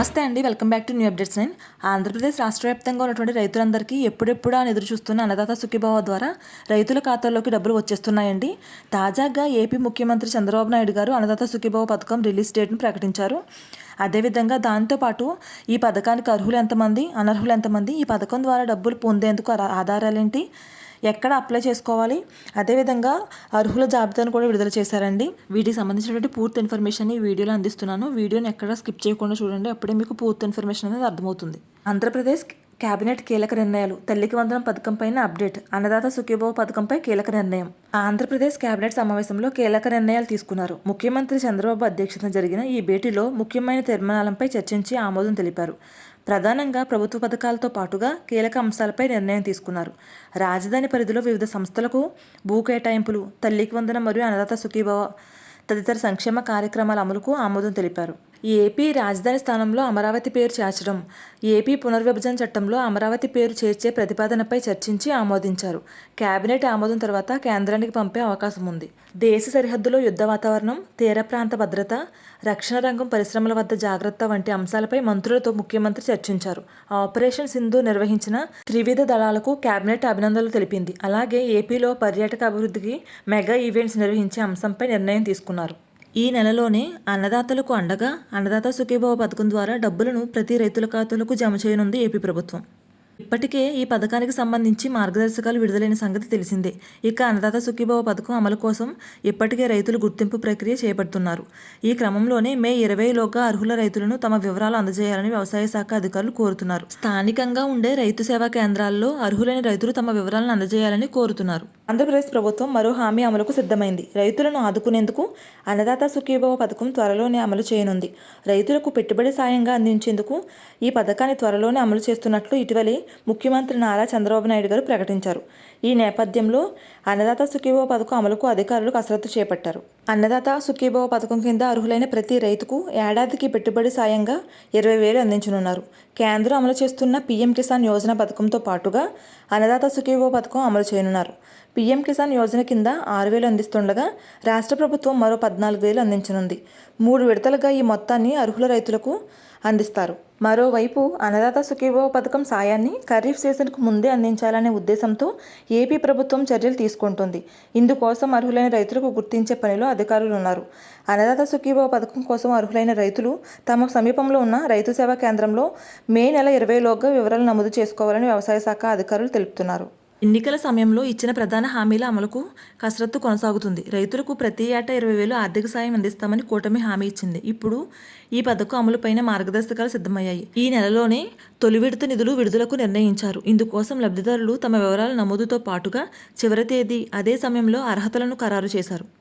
నమస్తే అండి. Welcome back to new updates nine. Andhra Pradesh రాష్ట్ర వ్యాప్తంగా ఉన్నటువంటి రైతులందరికీ ఎప్పుడెప్పుడు అని ఎదురు చూస్తున్న అన్నదాత సుఖీభావ ద్వారా రైతుల ఖాతాల్లోకి డబ్బులు వచ్చేస్తున్నాయండి. తాజాగా ఏపీ ముఖ్యమంత్రి చంద్రబాబు నాయుడు గారు అన్నదాత సుఖీభావ పథకం రిలీజ్ డేట్ను ప్రకటించారు. అదేవిధంగా దాంతోపాటు ఈ పథకానికి అర్హులు ఎంతమంది అనర్హులు ఎంతమంది ఈ పథకం ద్వారా డబ్బులు పొందేందుకు ఆధారాలేంటి? ఎక్కడ అప్లై చేసుకోవాలి? అదేవిధంగా అర్హుల జాబితాను కూడా విడుదల చేశారండి. వీటికి సంబంధించినటువంటి పూర్తి ఇన్ఫర్మేషన్ ఈ వీడియోలో అందిస్తున్నాను. వీడియోని ఎక్కడ స్కిప్ చేయకుండా చూడండి. అప్పుడే మీకు పూర్తి ఇన్ఫర్మేషన్ అనేది అర్థమవుతుంది. ఆంధ్రప్రదేశ్ కేబినెట్ కీలక నిర్ణయాలు. తల్లికి వందనం పథకం పైన అప్డేట్. అన్నదాత సుఖీభావ పథకంపై కీలక నిర్ణయం. ఆంధ్రప్రదేశ్ కేబినెట్ సమావేశంలో కీలక నిర్ణయాలు తీసుకున్నారు. ముఖ్యమంత్రి చంద్రబాబు అధ్యక్షతన జరిగిన ఈ భేటీలో ముఖ్యమైన తీర్మానాలపై చర్చించి ఆమోదం తెలిపారు. ప్రధానంగా ప్రభుత్వ పథకాలతో పాటుగా కీలక అంశాలపై నిర్ణయం తీసుకున్నారు. రాజధాని పరిధిలో వివిధ సంస్థలకు భూ కేటాయింపులు తల్లికి వందనం మరియు అన్నదాత సుఖీభవ తదితర సంక్షేమ కార్యక్రమాల అమలుకు ఆమోదం తెలిపారు. ఏపీ రాజధాని స్థానంలో అమరావతి పేరు చేర్చడం ఏపీ పునర్విభజన చట్టంలో అమరావతి పేరు చేర్చే ప్రతిపాదనపై చర్చించి ఆమోదించారు. కేబినెట్ ఆమోదం తర్వాత కేంద్రానికి పంపే అవకాశం ఉంది. దేశ సరిహద్దులో యుద్ధ వాతావరణం తీర ప్రాంత భద్రత రక్షణ రంగం పరిశ్రమల వద్ద జాగ్రత్త వంటి అంశాలపై మంత్రులతో ముఖ్యమంత్రి చర్చించారు. ఆపరేషన్ సింధు నిర్వహించిన త్రివిధ దళాలకు కేబినెట్ అభినందనలు తెలిపింది. అలాగే ఏపీలో పర్యాటక అభివృద్ధికి మెగా ఈవెంట్స్ నిర్వహించే అంశంపై నిర్ణయం తీసుకున్నారు. ఈ నెలలోనే అన్నదాతలకు అండగా అన్నదాత సుఖీభావ పథకం ద్వారా డబ్బులను ప్రతి రైతుల ఖాతాలకు జమ చేయనుంది ఏపీ ప్రభుత్వం. ఇప్పటికే ఈ పథకానికి సంబంధించి మార్గదర్శకాలు విడుదలైన సంగతి తెలిసిందే. ఇక అన్నదాత సుఖీభావ పథకం అమలు కోసం ఇప్పటికే రైతులు గుర్తింపు ప్రక్రియ చేపడుతున్నారు. ఈ క్రమంలోనే మే ఇరవైలోగా అర్హుల రైతులను తమ వివరాలు అందజేయాలని వ్యవసాయ శాఖ అధికారులు కోరుతున్నారు. స్థానికంగా ఉండే రైతు సేవా కేంద్రాల్లో అర్హులైన రైతులు తమ వివరాలను అందజేయాలని కోరుతున్నారు. ఆంధ్రప్రదేశ్ ప్రభుత్వం మరో హామీ అమలుకు సిద్ధమైంది. రైతులను ఆదుకునేందుకు అన్నదాత సుఖీభవ పథకం త్వరలోనే అమలు చేయనుంది. రైతులకు పెట్టుబడి సాయంగా అందించేందుకు ఈ పథకాన్ని త్వరలోనే అమలు చేస్తున్నట్లు ఇటీవలే ముఖ్యమంత్రి నారా చంద్రబాబు నాయుడు గారు ప్రకటించారు. ఈ నేపథ్యంలో అన్నదాత సుఖీభవ పథకం అమలుకు అధికారులు కసరత్తు చేపట్టారు. అన్నదాత సుఖీభవ పథకం కింద అర్హులైన ప్రతి రైతుకు ఏడాదికి పెట్టుబడి సాయంగా ఇరవై వేలు అందించనున్నారు. కేంద్రం అమలు చేస్తున్న పీఎం కిసాన్ యోజన పథకంతో పాటుగా అన్నదాత సుఖీభవ పథకం అమలు చేయనున్నారు. పీఎం కిసాన్ యోజన కింద ఆరు వేలు అందిస్తుండగా రాష్ట్ర ప్రభుత్వం మరో పద్నాలుగు వేలు అందించనుంది. మూడు విడతలుగా ఈ మొత్తాన్ని అర్హుల రైతులకు అందిస్తారు. మరోవైపు అన్నదాత సుఖీభవ పథకం సాయాన్ని ఖరీఫ్ సీజన్కు ముందే అందించాలనే ఉద్దేశంతో ఏపీ ప్రభుత్వం చర్యలు తీసుకుంటుంది. ఇందుకోసం అర్హులైన రైతులకు గుర్తించే పనిలో అధికారులు ఉన్నారు. అన్నదాత సుఖీభవ పథకం కోసం అర్హులైన రైతులు తమ సమీపంలో ఉన్న రైతు సేవా కేంద్రంలో మే నెల ఇరవైలోగా వివరాలు నమోదు చేసుకోవాలని వ్యవసాయ శాఖ అధికారులు తెలుపుతున్నారు. ఎన్నికల సమయంలో ఇచ్చిన ప్రధాన హామీల అమలుకు కసరత్తు కొనసాగుతుంది. రైతులకు ప్రతి ఏటా ఇరవై వేలు ఆర్థిక సాయం అందిస్తామని కూటమి హామీ ఇచ్చింది. ఇప్పుడు ఈ పథకం అమలుపైన మార్గదర్శకాలు సిద్ధమయ్యాయి. ఈ నెలలోనే తొలి విడత నిధులు విడుదలకు నిర్ణయించారు. ఇందుకోసం లబ్ధిదారులు తమ వివరాల నమోదుతో పాటుగా చివరి తేదీ అదే సమయంలో అర్హతలను ఖరారు చేశారు.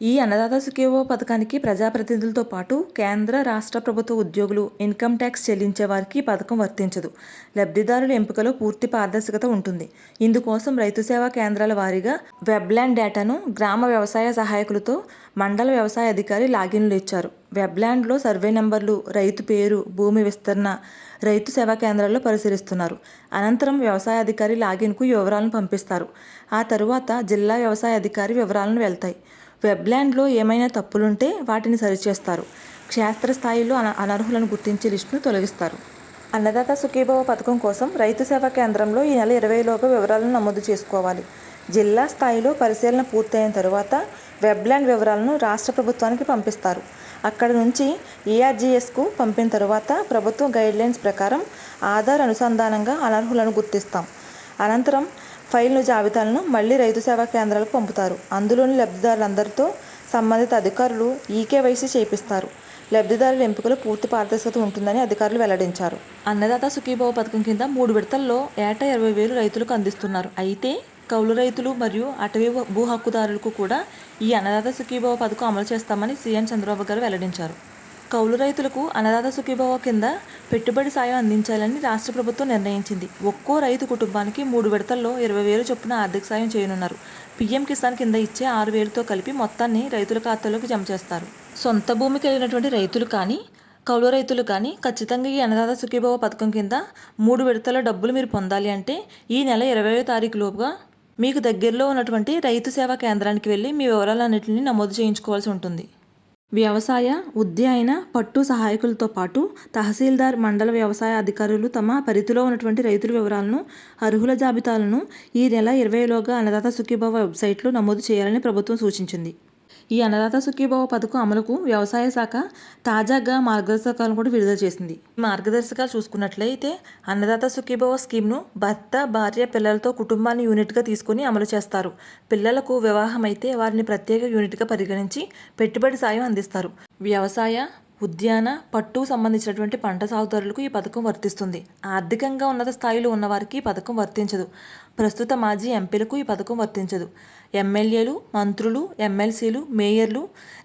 ఈ అన్నదాత సుఖేవో పథకానికి ప్రజాప్రతినిధులతో పాటు కేంద్ర రాష్ట్ర ప్రభుత్వ ఉద్యోగులు ఇన్కమ్ ట్యాక్స్ చెల్లించే వారికి ఈ పథకం వర్తించదు. లబ్ధిదారుల ఎంపికలో పూర్తి పారదర్శకత ఉంటుంది. ఇందుకోసం రైతు సేవా కేంద్రాల వారీగా వెబ్లాండ్ డేటాను గ్రామ వ్యవసాయ సహాయకులతో మండల వ్యవసాయ అధికారి లాగిన్లు ఇచ్చారు. వెబ్లాండ్లో సర్వే నెంబర్లు రైతు పేరు భూమి విస్తరణ రైతు సేవా కేంద్రాల్లో పరిశీలిస్తున్నారు. అనంతరం వ్యవసాయ అధికారి లాగిన్కు వివరాలను పంపిస్తారు. ఆ తరువాత జిల్లా వ్యవసాయ అధికారి వివరాలను వెళ్తాయి. వెబ్లాండ్లో ఏమైనా తప్పులుంటే వాటిని సరిచేస్తారు. క్షేత్రస్థాయిలో అన అనర్హులను గుర్తించే లిస్టును తొలగిస్తారు. అన్నదాత సుఖీభావ పథకం కోసం రైతు సేవా కేంద్రంలో ఈ నెల ఇరవైలోగా వివరాలను నమోదు చేసుకోవాలి. జిల్లా స్థాయిలో పరిశీలన పూర్తయిన తరువాత వెబ్లాండ్ వివరాలను రాష్ట్ర ప్రభుత్వానికి పంపిస్తారు. అక్కడ నుంచి ఏఆర్జీఎస్కు పంపిన తరువాత ప్రభుత్వం గైడ్లైన్స్ ప్రకారం ఆధార్ అనుసంధానంగా అనర్హులను గుర్తిస్తాం. అనంతరం ఫైల్ను జాబితాలను మళ్ళీ రైతు సేవా కేంద్రాలకు పంపుతారు. అందులోని లబ్ధిదారులందరితో సంబంధిత అధికారులు ఈకేవైసీ చేపిస్తారు. లబ్ధిదారుల ఎంపికలో పూర్తి పారదర్శకత ఉంటుందని అధికారులు వెల్లడించారు. అన్నదాత సుఖీభావ పథకం కింద మూడు విడతల్లో ఏటా ఇరవై వేలు రైతులకు అందిస్తున్నారు. అయితే కౌలు రైతులు మరియు అటవీ భూ హక్కుదారులకు కూడా ఈ అన్నదాత సుఖీభావ పథకం అమలు చేస్తామని సీఎం చంద్రబాబు గారు వెల్లడించారు. కౌలు రైతులకు అన్నదాత సుఖీభావ కింద పెట్టుబడి సాయం అందించాలని రాష్ట్ర ప్రభుత్వం నిర్ణయించింది. ఒక్కో రైతు కుటుంబానికి మూడు విడతల్లో ఇరవై వేలు చొప్పున ఆర్థిక సాయం చేయనున్నారు. పీఎం కిసాన్ కింద ఇచ్చే ఆరు వేలతో కలిపి మొత్తాన్ని రైతుల ఖాతాలోకి జమ చేస్తారు. సొంత భూమి కలిగినటువంటి రైతులు కానీ కౌలు రైతులు కానీ ఖచ్చితంగా ఈ అన్నదాత సుఖీభావ పథకం కింద మూడు విడతల డబ్బులు మీరు పొందాలి అంటే ఈ నెల ఇరవై తారీఖు లోపుగా మీకు దగ్గరలో ఉన్నటువంటి రైతు సేవా కేంద్రానికి వెళ్ళి మీ వివరాలన్నింటినీ నమోదు చేయించుకోవాల్సి ఉంటుంది. వ్యవసాయ ఉద్యాన పట్టు సహాయకులతో పాటు తహసీల్దార్ మండల వ్యవసాయ అధికారులు తమ పరిధిలో ఉన్నటువంటి రైతుల వివరాలను అర్హుల జాబితాలను ఈ నెల ఇరవైలోగా అన్నదాత సుఖీభవ వెబ్సైట్లో నమోదు చేయాలని ప్రభుత్వం సూచించింది. ఈ అన్నదాత సుఖీభావ పథకం అమలుకు వ్యవసాయ శాఖ తాజాగా మార్గదర్శకాలను కూడా విడుదల చేసింది. మార్గదర్శకాలు చూసుకున్నట్లయితే అన్నదాత సుఖీభావ స్కీమ్ను భర్త భార్య పిల్లలతో కుటుంబాన్ని యూనిట్గా తీసుకుని అమలు చేస్తారు. పిల్లలకు వివాహం అయితే వారిని ప్రత్యేక యూనిట్గా పరిగణించి పెట్టుబడి సాయం అందిస్తారు. వ్యవసాయ ఉద్యాన పట్టు సంబంధించినటువంటి పంట సాగుదారులకు ఈ పథకం వర్తిస్తుంది. ఆర్థికంగా ఉన్నత స్థాయిలో ఉన్నవారికి ఈ పథకం వర్తించదు. ప్రస్తుత మాజీ ఎంపీలకు ఈ పథకం వర్తించదు. ఎమ్మెల్యేలు మంత్రులు ఎమ్మెల్సీలు మేయర్లు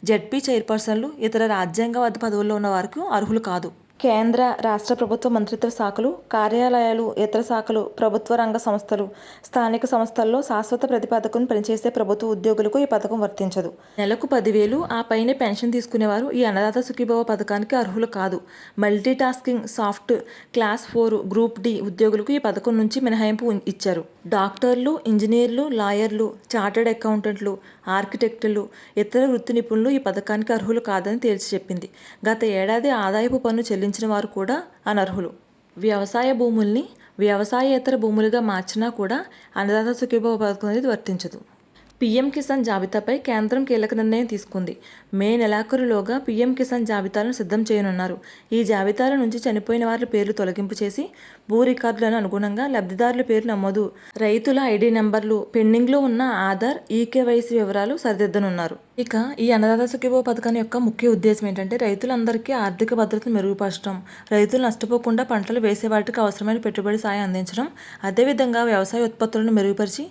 జడ్పీ చైర్పర్సన్లు ఇతర రాజ్యాంగబద్ధ పదవుల్లో ఉన్న వారికి అర్హులు కాదు. కేంద్ర రాష్ట్ర ప్రభుత్వ మంత్రిత్వ శాఖలు కార్యాలయాలు ఇతర శాఖలు ప్రభుత్వ రంగ సంస్థలు స్థానిక సంస్థల్లో శాశ్వత ప్రతిపాదకను పనిచేసే ప్రభుత్వ ఉద్యోగులకు ఈ పథకం వర్తించదు. నెలకు పదివేలు ఆ పైన పెన్షన్ తీసుకునేవారు ఈ అన్నదాత సుఖీభవ పథకానికి అర్హులు కాదు. Multi tasking soft class four group D ఉద్యోగులకు ఈ పథకం నుంచి మినహాయింపు ఇచ్చారు. డాక్టర్లు ఇంజనీర్లు లాయర్లు చార్టెడ్ అకౌంటెంట్లు ఆర్కిటెక్టులు ఇతర వృత్తి నిపుణులు ఈ పథకానికి అర్హులు కాదని తేల్చి చెప్పింది. గత ఏడాది ఆదాయపు పన్ను చెల్లించిన వారు కూడా అనర్హులు. వ్యవసాయ భూముల్ని వ్యవసాయేతర భూములుగా మార్చినా కూడా అన్నదాత సుఖీభవ పథకం అనేది వర్తించదు. పీఎం కిసాన్ జాబితాపై కేంద్రం కీలక నిర్ణయం తీసుకుంది. మే నెలాఖరులోగా పీఎం కిసాన్ జాబితాలను సిద్ధం చేయనున్నారు. ఈ జాబితాల నుంచి చనిపోయిన వారి పేర్లు తొలగింపు చేసి భూ రికార్డులను అనుగుణంగా లబ్ధిదారుల పేరు నమోదు రైతుల ఐడి నెంబర్లు పెండింగ్లో ఉన్న ఆధార్ ఈకేవైసీ వివరాలు సరిదిద్దనున్నారు. ఇక ఈ అన్నదాత సుఖీభో పథకం యొక్క ముఖ్య ఉద్దేశం ఏంటంటే రైతులందరికీ ఆర్థిక భద్రతను మెరుగుపరచడం రైతులు నష్టపోకుండా పంటలు వేసే వాటికి అవసరమైన పెట్టుబడి సాయం అందించడం అదేవిధంగా వ్యవసాయ ఉత్పత్తులను మెరుగుపరిచి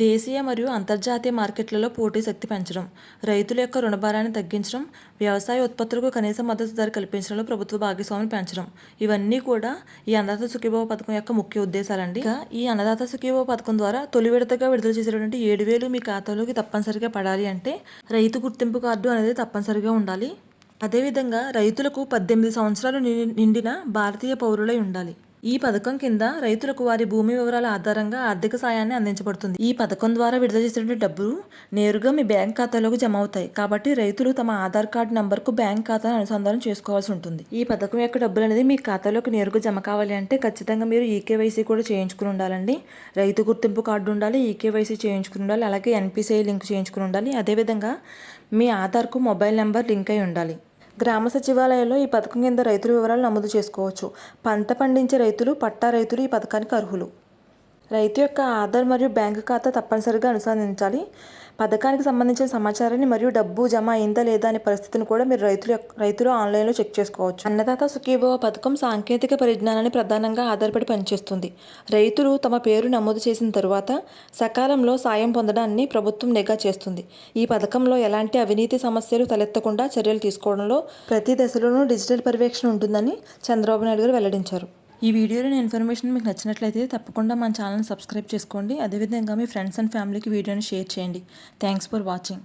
దేశీయ మరియు అంతర్జాతీయ మార్కెట్లలో పోటీ శక్తి పెంచడం రైతుల యొక్క రుణభారాన్ని తగ్గించడం వ్యవసాయ ఉత్పత్తులకు కనీస మద్దతు ధర కల్పించడంలో ప్రభుత్వ భాగస్వామిని పెంచడం. ఇవన్నీ కూడా ఈ అన్నదాత సుఖీభవ పథకం యొక్క ముఖ్య ఉద్దేశాలండి. ఇక ఈ అన్నదాత సుఖీభవ పథకం ద్వారా తొలి విడతగా విడుదల చేసేటువంటి ఏడు వేలు మీ ఖాతాలోకి తప్పనిసరిగా పడాలి అంటే రైతు గుర్తింపు కార్డు అనేది తప్పనిసరిగా ఉండాలి. అదేవిధంగా రైతులకు పద్దెనిమిది సంవత్సరాలు నిండిన భారతీయ పౌరులై ఉండాలి. ఈ పథకం కింద రైతులకు వారి భూమి వివరాల ఆధారంగా ఆర్థిక సాయాన్ని అందించబడుతుంది. ఈ పథకం ద్వారా విడుదల చేసినటువంటి డబ్బులు నేరుగా మీ బ్యాంక్ ఖాతాలోకి జమ అవుతాయి. కాబట్టి రైతులు తమ ఆధార్ కార్డు నంబర్కు బ్యాంక్ ఖాతాను అనుసంధానం చేసుకోవాల్సి ఉంటుంది. ఈ పథకం యొక్క డబ్బులు అనేది మీ ఖాతాలోకి నేరుగా జమ కావాలి అంటే ఖచ్చితంగా మీరు ఈకేవైసీ కూడా చేయించుకుని ఉండాలండి. రైతు గుర్తింపు కార్డు ఉండాలి ఈకేవైసీ చేయించుకుని ఉండాలి అలాగే ఎన్పిసిఐ లింక్ చేయించుకుని ఉండాలి. అదేవిధంగా మీ ఆధార్కు మొబైల్ నెంబర్ లింక్ అయి ఉండాలి. గ్రామ సచివాలయంలో ఈ పథకం కింద రైతుల వివరాలు నమోదు చేసుకోవచ్చు. పంట పండించే రైతులు పట్టా రైతులు ఈ పథకానికి అర్హులు. రైతు యొక్క ఆధార్ మరియు బ్యాంకు ఖాతా తప్పనిసరిగా అనుసంధించాలి పథకానికి సంబంధించిన సమాచారాన్ని మరియు డబ్బు జమ అయిందా లేదా అనే పరిస్థితిని కూడా మీరు రైతులు రైతులు ఆన్లైన్లో చెక్ చేసుకోవచ్చు. అన్నదాత సుఖీభవ పథకం సాంకేతిక పరిజ్ఞానాన్ని ప్రధానంగా ఆధారపడి పనిచేస్తుంది. రైతులు తమ పేరు నమోదు చేసిన తరువాత సకాలంలో సాయం పొందడాన్ని ప్రభుత్వం నిఘా చేస్తుంది. ఈ పథకంలో ఎలాంటి అవినీతి సమస్యలు తలెత్తకుండా చర్యలు తీసుకోవడంలో ప్రతి దశలోనూ డిజిటల్ పర్యవేక్షణ ఉంటుందని చంద్రబాబు నాయుడు గారు వెల్లడించారు. ఈ వీడియోలో ఇన్ఫర్మేషన్ మీకు నచ్చినట్లయితే తప్పకుండా మన ఛానల్ని సబ్స్క్రైబ్ చేసుకోండి. అదేవిధంగా మీ ఫ్రెండ్స్ అండ్ ఫ్యామిలీకి వీడియోని షేర్ చేయండి. Thanks for watching.